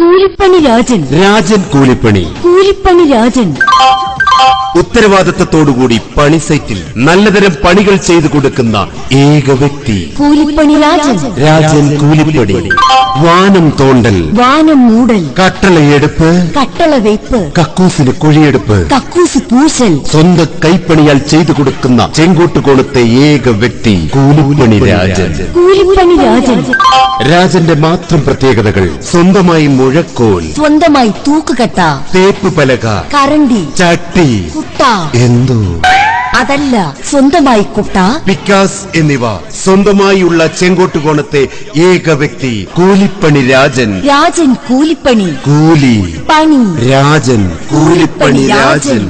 കൂലിപ്പണി രാജൻ. രാജൻ കൂലിപ്പണി. കൂലിപ്പണി രാജൻ. ഉത്തരവാദിത്തത്തോടുകൂടി പണി സൈറ്റിൽ നല്ലതരം പണികൾ ചെയ്തു കൊടുക്കുന്ന ഏക വ്യക്തി. കൂലിപ്പണി രാജൻ. രാജൻ കൂലിപ്പണി. വാനം തോണ്ടൽ. വാനം മൂടൽ. കട്ടളയെടുപ്പ് കട്ടള വെയ്പ്പ് കക്കൂസിന് കുഴിയെടുപ്പ്. കക്കൂസ് പൂശൽ. സ്വന്തം കൈപ്പണിയാൽ ചെയ്തു കൊടുക്കുന്ന ചെങ്കോട്ടുകോണത്തെ ഏക വ്യക്തി കൂലിപ്പണി രാജൻ. കൂലിപ്പണി രാജൻ. രാജന്റെ മാത്രം പ്രത്യേകതകൾ സ്വന്തമായി മുഴക്കോൽ. സ്വന്തമായി തൂക്കുകട്ട. തേപ്പ് പലക. കരണ്ടി. ചട്ടി. എന്തോ? അതല്ല സ്വന്തമായി കുട്ട. പിക്കാസ് എന്നിവ സ്വന്തമായുള്ള ചെങ്കോട്ടുകോണത്തെ ഏക വ്യക്തി കൂലിപ്പണി രാജൻ. രാജൻ കൂലിപ്പണി. കൂലി. പണി. രാജൻ കൂലിപ്പണി രാജൻ.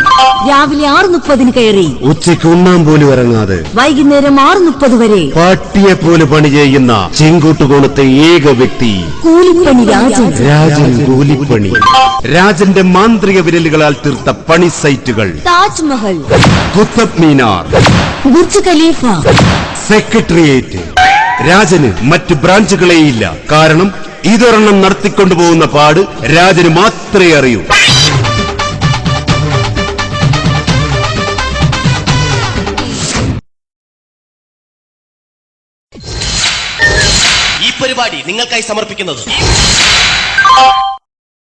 രാവിലെ ആറ് മുപ്പതിന് കയറി. ഉച്ചയ്ക്ക് ഉണ്ണാൻ പോലും ഇറങ്ങാതെ. വൈകുന്നേരം ആറ് മുപ്പത് വരെ. പാട്ടിയെ പോലെ പണി ചെയ്യുന്ന ചെങ്കോട്ടുകോണത്തെ ഏക വ്യക്തി. കൂലിപ്പണി രാജൻ. രാജൻ കൂലിപ്പണി. രാജന്റെ മാന്ത്രിക വിരലുകളാൽ തീർത്ത പണി സൈറ്റുകൾ. Taj Mahal. Qutub Minar. Burj Khalifa. Secretariat. രാജന് മറ്റ് ബ്രാഞ്ചുകളെയില്ല. കാരണം ഇതൊരെണ്ണം നടത്തിക്കൊണ്ടുപോകുന്ന പാട് രാജന് മാത്രമേ അറിയൂ. ഈ പരിപാടി നിങ്ങൾക്കായി സമർപ്പിക്കുന്നത്